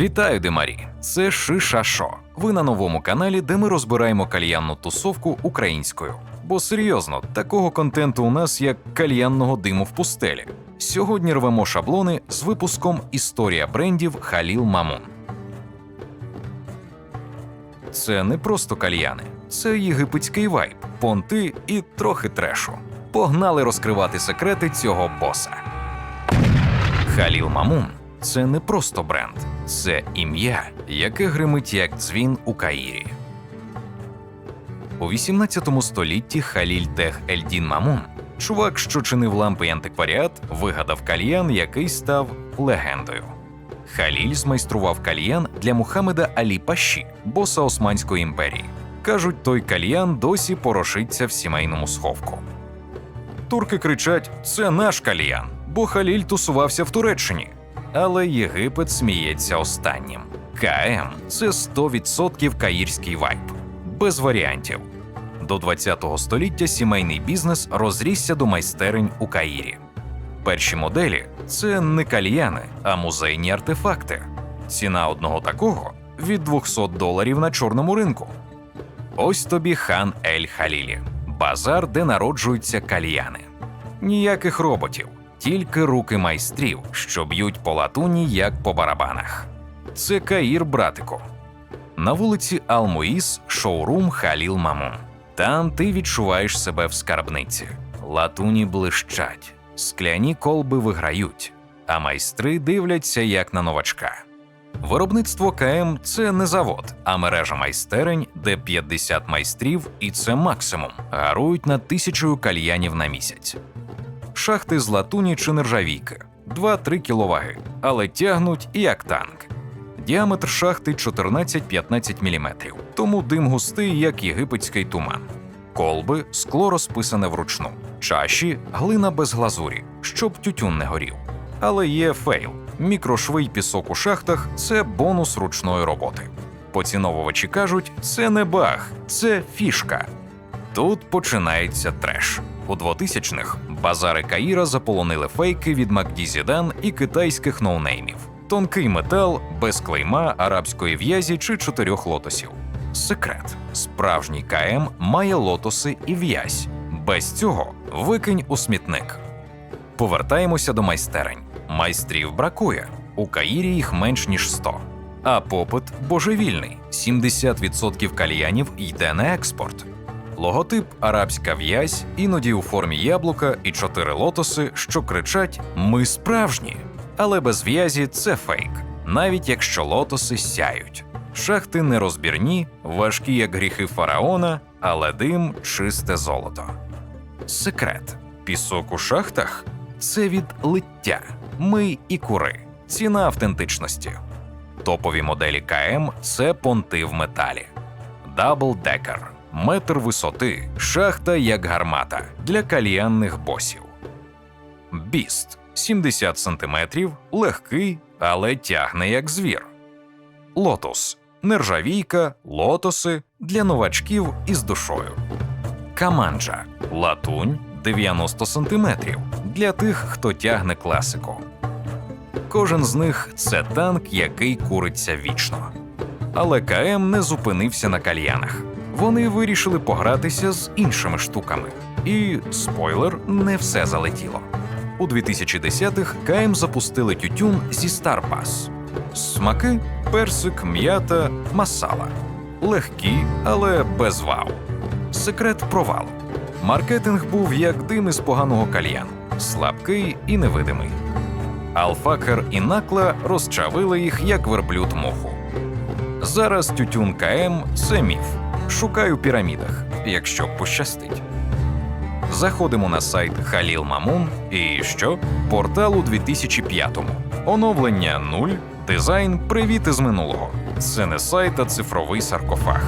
Вітаю, Демарі! Це Шиша Шо. Ви на новому каналі, де ми розбираємо кальянну тусовку українською. Бо серйозно, такого контенту у нас як кальянного диму в пустелі. Сьогодні рвемо шаблони з випуском Історія брендів Халіл Мамун. Це не просто кальяни, це єгипетський вайб, понти і трохи трешу. Погнали розкривати секрети цього боса. Халіл Мамун це не просто бренд, це ім'я, яке гримить як дзвін у Каїрі. У 18 столітті Халіль Тех Ельдін Мамун, чувак, що чинив лампи й антикваріат, вигадав кальян, який став легендою. Халіль змайстрував кальян для Мухаммеда Алі Паші, боса Османської імперії. Кажуть, той кальян досі порошиться в сімейному сховку. Турки кричать: це наш кальян, бо Халіль тусувався в Туреччині. Але Єгипет сміється останнім. КМ це 100% каїрський вайб, без варіантів. До 20 століття сімейний бізнес розрісся до майстерень у Каїрі. Перші моделі це не кальяни, а музейні артефакти. Ціна одного такого від 200 доларів на чорному ринку. Ось тобі хан Ель Халілі, базар, де народжуються кальяни. Ніяких роботів, тільки руки майстрів, що б'ють по латуні, як по барабанах. Це Каїр, братику. На вулиці Алмуїс шоурум Халіл Мамун. Там ти відчуваєш себе в скарбниці. Латуні блищать, скляні колби виграють, а майстри дивляться як на новачка. Виробництво КМ це не завод, а мережа майстерень, де 50 майстрів, і це максимум, гарують над тисячою кальянів на місяць. Шахти з латуні чи нержавійки 2-3 кВт, але тягнуть як танк. Діаметр шахти 14-15 мм, тому дим густий, як єгипетський туман. Колби скло розписане вручну, чаші глина без глазурі, щоб тютюн не горів. Але є фейл. Мікрошви й пісок у шахтах це бонус ручної роботи. Поціновувачі кажуть, це не баг, це фішка. Тут починається треш. У 2000-х базари Каїра заполонили фейки від Макді Зідан і китайських ноунеймів. Тонкий метал без клейма арабської в'язі чи чотирьох лотосів. Секрет: справжній КМ має лотоси і в'язь. Без цього викинь у смітник. Повертаємося до майстерень. Майстрів бракує. У Каїрі їх менш ніж 100. А попит божевільний: 70% кальянів йде на експорт. Логотип арабська в'язь, іноді у формі яблука і чотири лотоси, що кричать Ми справжні. Але без в'язі це фейк, навіть якщо лотоси сяють. Шахти нерозбірні, важкі як гріхи фараона, але дим чисте золото. Секрет: пісок у шахтах це від лиття, ми і кури, ціна автентичності. Топові моделі КМ це понти в металі. Дабл декер, метр висоти, шахта як гармата для кальянних босів. Біст 70 см, легкий, але тягне як звір. Лотос нержавійка, лотоси для новачків із душою. Каманджа латунь 90 см для тих, хто тягне класику. Кожен з них це танк, який куриться вічно. Але КМ не зупинився на кальянах. Вони вирішили погратися з іншими штуками. І спойлер, не все залетіло. У 2010-х КМ запустили тютюн зі Старбас. Смаки персик, м'ята, масала. Легкі, але без вау. Секрет провалу. Маркетинг був як дим із поганого кальяну, слабкий і невидимий. Алфакер і накла розчавили їх як верблюд муху. Зараз тютюн КМ це міф. Шукаю в пірамідах, якщо пощастить. Заходимо на сайт Халіл Мамун і що? Портал у 2005-му. Оновлення 0, дизайн Привіт із минулого. Це не сайт, а цифровий саркофаг.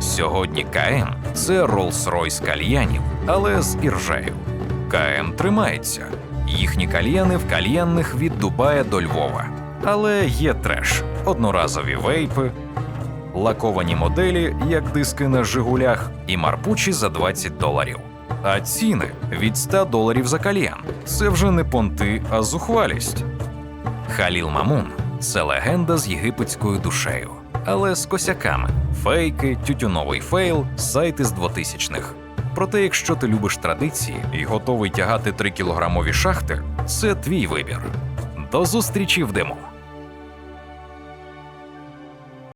Сьогодні КМ це Rolls-Royce кальянів, але з іржею. КМ тримається. Їхні кальяни в кальянних від Дубая до Львова. Але є треш, одноразові вейпи, лаковані моделі, як диски на Жигулях, і марпучі за 20 доларів. А ціни від 100 доларів за кальян. Це вже не понти, а зухвалість. Халіл Мамун Це легенда з єгипетською душею, але з косяками: фейки, тютюновий фейл, сайти з 2000-х. Проте, якщо ти любиш традиції і готовий тягати 3 кілограмові шахти, це твій вибір. До зустрічі в демо.